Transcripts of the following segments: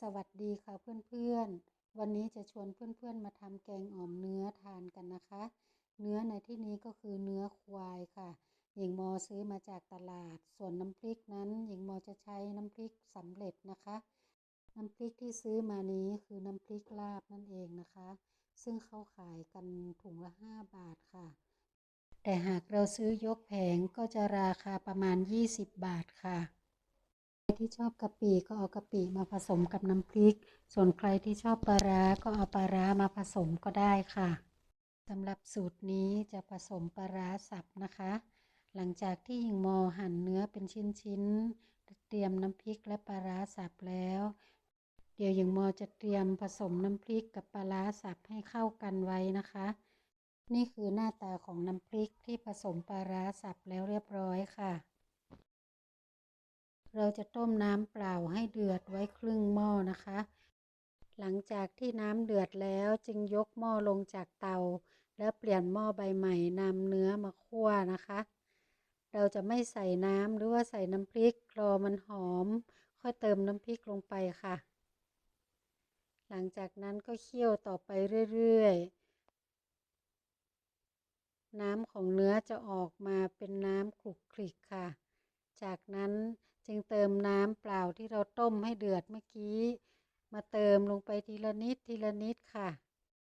สวัสดีค่ะเพื่อนๆ วันนี้จะชวนเพื่อนๆมาทำแกงอ่อมเนื้อทานกันนะคะ เนื้อในที่นี้ก็คือเนื้อควายค่ะหญิงมอซื้อมาจากตลาด ส่วนน้ำพริกนั้นหญิงมอจะใช้น้ำพริกสำเร็จนะคะ น้ำพริกที่ซื้อมานี้คือน้ำพริกลาบนั่นเองนะคะ ซึ่งเขาขายกันถุงละ 5 บาทค่ะ แต่หากเราซื้อยกแผงก็จะราคาประมาณ 20 บาทค่ะ ที่ชอบกะปิก็เอากะปิมาผสมกับน้ำพริก ส่วนใครที่ชอบปลาร้าก็เอาปลาร้ามาผสมก็ได้ค่ะสำหรับสูตรนี้จะผสมปลาร้าสับนะคะ หลังจากที่หญิงมอหั่นเนื้อเป็นชิ้นๆ เตรียมน้ำพริกและปลาร้าสับแล้ว เดี๋ยวหญิงมอจะเตรียมผสมน้ำพริกกับปลาร้าสับให้เข้ากันไว้นะคะ นี่คือหน้าตาของน้ำพริกที่ผสมปลาร้าสับแล้วเรียบร้อยค่ะ เราจะต้มน้ำเปล่าให้เดือดไว้ครึ่งหม้อนะคะ หลังจากที่น้ำเดือดแล้วจึงยกหม้อลงจากเตา แล้วเปลี่ยนหม้อใบใหม่นำเนื้อมาคั่วนะคะ เราจะไม่ใส่น้ำหรือว่าใส่น้ำพริกรอมันหอม ค่อยเติมน้ำพริกลงไปค่ะ หลังจากนั้นก็เคี่ยวต่อไปเรื่อยๆน้ำของเนื้อจะออกมาเป็นน้ำคลุกคลิกค่ะ จากนั้น จึงเติมน้ำเปล่าที่เราต้มให้เดือดเมื่อกี้ มาเติมลงไปทีละนิดทีละนิดค่ะ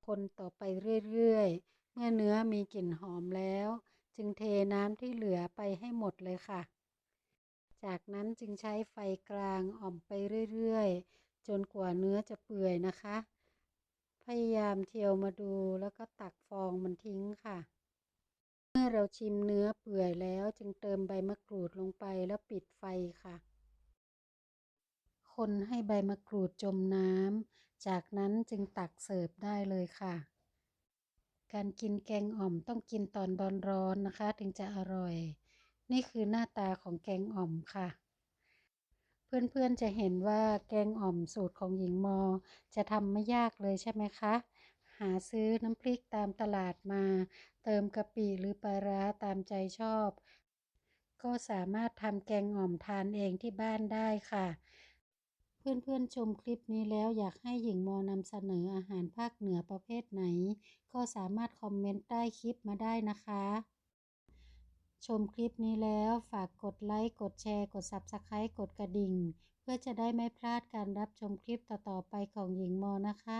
คนต่อไปเรื่อยๆ เมื่อเนื้อมีกลิ่นหอมแล้ว จึงเทน้ำที่เหลือไปให้หมดเลยค่ะ จากนั้นจึงใช้ไฟกลางอ่อมไปเรื่อยๆ จนกว่าเนื้อจะเปื่อยนะคะ พยายามเทียวมาดูแล้วก็ตักฟองมันทิ้งค่ะ อเราชิมเนื้อเปื่อยแล้วจึงเติมใบมะกรูดลงไปแล้วปิดไฟค่ะ คนให้ใบมะกรูดจมน้ำ จากนั้นจึงตักเสิร์ฟได้เลยค่ะ การกินแกงอ่อมต้องกินตอนร้อนๆนะคะ ถึงจะอร่อย นี่คือหน้าตาของแกงอ่อมค่ะ เพื่อนๆจะเห็นว่าแกงอ่อมสูตรของหญิงมอ จะทำไม่ยากเลยใช่ไหมคะ หาซื้อน้ำพริกตามตลาดมา เติมกะปิหรือปลาร้าตามใจชอบ ก็สามารถทำแกงอ่อมทานเองที่บ้านได้ค่ะ เพื่อนๆชมคลิปนี้แล้วอยากให้หญิงมอนำเสนออาหารภาคเหนือประเภทไหน ก็สามารถคอมเมนต์ใต้คลิปมาได้นะคะชมคลิปนี้แล้วฝากกดไลค์ กดแชร์ กด Subscribe กดกระดิ่ง เพื่อจะได้ไม่พลาดการรับชมคลิปต่อ ๆ ไปของหญิงมอนะคะ